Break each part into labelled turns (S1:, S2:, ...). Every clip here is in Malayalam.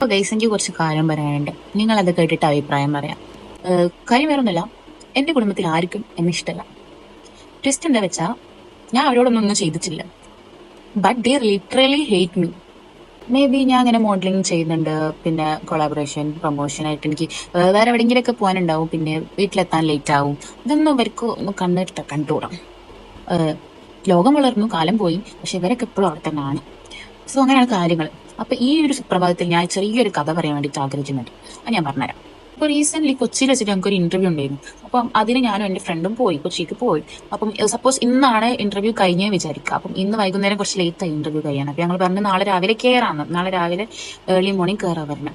S1: അപ്പോൾ ഗൈസ് എനിക്ക് കുറച്ച് കാര്യം പറയാനുണ്ട്. നിങ്ങൾ അത് കേട്ടിട്ട് അഭിപ്രായം പറയാം. കാര്യം വേറൊന്നുമില്ല. എന്റെ കുടുംബത്തിൽ ആർക്കും എന്നെ ഇഷ്ടമല്ല ട്വിസ്റ്റ് എന്താ വെച്ചാൽ ഞാൻ അവരോടൊന്നും ഒന്നും ചെയ്തിട്ടില്ല. But they literally hate me maybe ഞാൻ അങ്ങനെ മോഡലിംഗ് ചെയ്യുന്നുണ്ട് പിന്നെ കൊളാബറേഷൻ പ്രൊമോഷൻ ആയിട്ട് എനിക്ക് വേറെ എവിടെയെങ്കിലുമൊക്കെ പോകാനുണ്ടാവും പിന്നെ വീട്ടിലെത്താൻ ലേറ്റ് ആവും. ഇതൊന്നും അവർക്ക് ഒന്ന് കണ്ടിട്ട് കണ്ടുകൂടാം. ലോകം വളർന്നു കാലം പോയി പക്ഷെ ഇവരൊക്കെ എപ്പോഴും അവിടെ തന്നെയാണ്. സോ അങ്ങനെയാണ് കാര്യങ്ങൾ അപ്പൊ ഈ ഒരു സുപ്രഭാതത്തിൽ ഞാൻ ചെറിയൊരു കഥ പറയാൻ വേണ്ടിയിട്ട് ആഗ്രഹിക്കുന്നുണ്ട്. അത് ഞാൻ പറഞ്ഞുതരാം. ഇപ്പൊ റീസെന്റ് കൊച്ചിയിൽ വെച്ചിട്ട് ഞങ്ങൾക്ക് ഒരു ഇന്റർവ്യൂ ഉണ്ടായിരുന്നു. അപ്പം അതിന് ഞാനും എന്റെ ഫ്രണ്ടും പോയി കൊച്ചിക്ക് പോയി. അപ്പം സപ്പോസ് ഇന്നാണ് ഇന്റർവ്യൂ കഴിഞ്ഞേ വിചാരിക്കുക. അപ്പം ഇന്ന് വൈകുന്നേരം കുറച്ച് ലേറ്റ് ആയി ഇന്റർവ്യൂ കഴിയാൻ അപ്പം ഞങ്ങൾ പറഞ്ഞു നാളെ രാവിലെ കയറാന്ന് നാളെ രാവിലെ ഏർലി മോർണിംഗ് കയറാൻ പറഞ്ഞു.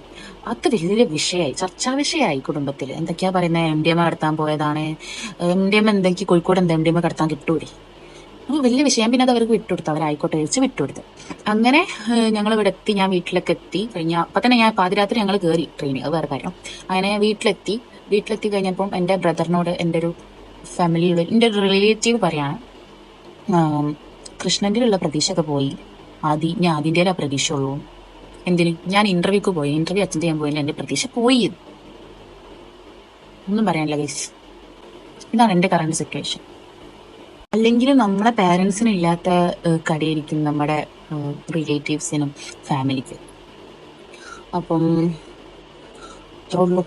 S1: അത് വലിയ വിഷയമായി ചർച്ചാ വിഷയമായി കുടുംബത്തിൽ എന്തൊക്കെയാ പറയുന്നത് എം ഡി എം കടത്താൻ പോയതാണ്. എം ഡി എം എന്തെങ്കിലും കോഴിക്കോട് എന്താ എം ഡി എം കടത്താൻ കിട്ടൂലേ? അത് വലിയ വിഷയം. പിന്നെ അത് അവർക്ക് വിട്ടുകൊടുത്തു. അവരായിക്കോട്ടെ വെച്ച് വിട്ടുകൊടുത്തു. അങ്ങനെ ഞങ്ങൾ ഇവിടെ എത്തി. ഞാൻ വീട്ടിലൊക്കെ എത്തി കഴിഞ്ഞ അപ്പൊ തന്നെ ഞാൻ പാതിരാത്രി ഞങ്ങൾ കയറി ട്രെയിനിൽ അത് വേറെ കാര്യം. അങ്ങനെ വീട്ടിലെത്തി. വീട്ടിലെത്തി കഴിഞ്ഞപ്പം എന്റെ ബ്രദറിനോട് എന്റെ ഒരു ഫാമിലിയുള്ള എന്റെ ഒരു റിലേറ്റീവ് പറയാണ് കൃഷ്ണന്റെയിലുള്ള പ്രതീക്ഷയൊക്കെ പോയി. ആദി ഞാൻ ആദിന്റെ ആ പ്രതീക്ഷ ഉള്ളൂ എന്തിന്? ഞാൻ ഇന്റർവ്യൂക്ക് പോയി. ഇന്റർവ്യൂ അറ്റൻഡ് ചെയ്യാൻ പോയില്ല എന്റെ പ്രതീക്ഷ പോയി. ഒന്നും പറയാനില്ല ഗൈസ് ഇതാണ് എന്റെ കറണ്ട് സിറ്റുവേഷൻ അല്ലെങ്കിൽ നമ്മുടെ പാരൻസിന് ഇല്ലാത്ത കടിയായിരിക്കും നമ്മുടെ റിലേറ്റീവ്സിനും ഫാമിലിക്കും അപ്പം ഉള്ളൂ